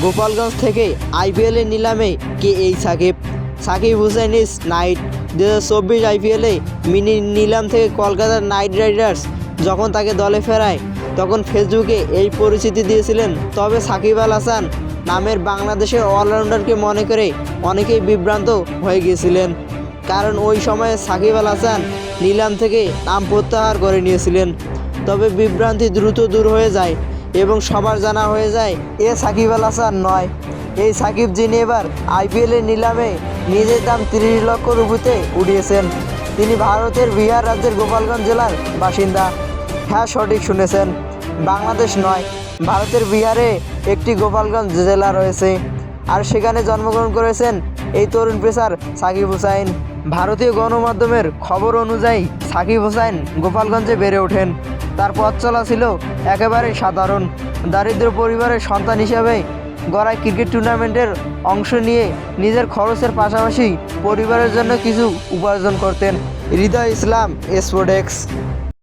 গোপালগঞ্জ থেকে আইপিএলের নিলামে কে এই Shakib? Sakib Hussain is knight. দু হাজার চব্বিশ আইপিএলে মিনি নিলাম থেকে কলকাতার নাইট রাইডার্স যখন তাকে দলে ফেরায়, তখন ফেসবুকে এই পরিচিতি দিয়েছিলেন। তবে সাকিব আল হাসান নামের বাংলাদেশের অলরাউন্ডারকে মনে করে অনেকেই বিভ্রান্ত হয়ে গিয়েছিলেন। কারণ ওই সময়ে সাকিব আল হাসান নিলাম থেকে নাম প্রত্যাহার করে নিয়েছিলেন। তবে বিভ্রান্তি দ্রুত দূর হয়ে যায়। এবং সবার জানা হয়ে যায়, এ সাকিব আল হাসান নয়। এই সাকিব যিনি এবার আইপিএলের নিলামে নিজের দাম তিরিশ লক্ষ রুপিতে উঠিয়েছেন, তিনি ভারতের বিহার রাজ্যের গোপালগঞ্জ জেলার বাসিন্দা। হ্যাঁ সঠিক শুনেছেন, বাংলাদেশ নয়, ভারতের বিহারে একটি গোপালগঞ্জ জেলা রয়েছে। আর সেখানে জন্মগ্রহণ করেছেন এই তরুণ পেসার সাকিব হুসাইন। ভারতীয় গণমাধ্যমের খবর অনুযায়ী সাকিব হোসেন গোপালগঞ্জে বেড়ে ওঠেন। তার পথ চলা ছিল একেবারে সাধারণ। দারিদ্র পরিবারের সন্তান হিসাবে গড়ায় ক্রিকেট টুর্নামেন্টের অংশ নিয়ে নিজের খরচের পাশাপাশি পরিবারের জন্য কিছু উপার্জন করতেন। হৃদয় ইসলাম স্পোর্টেক্স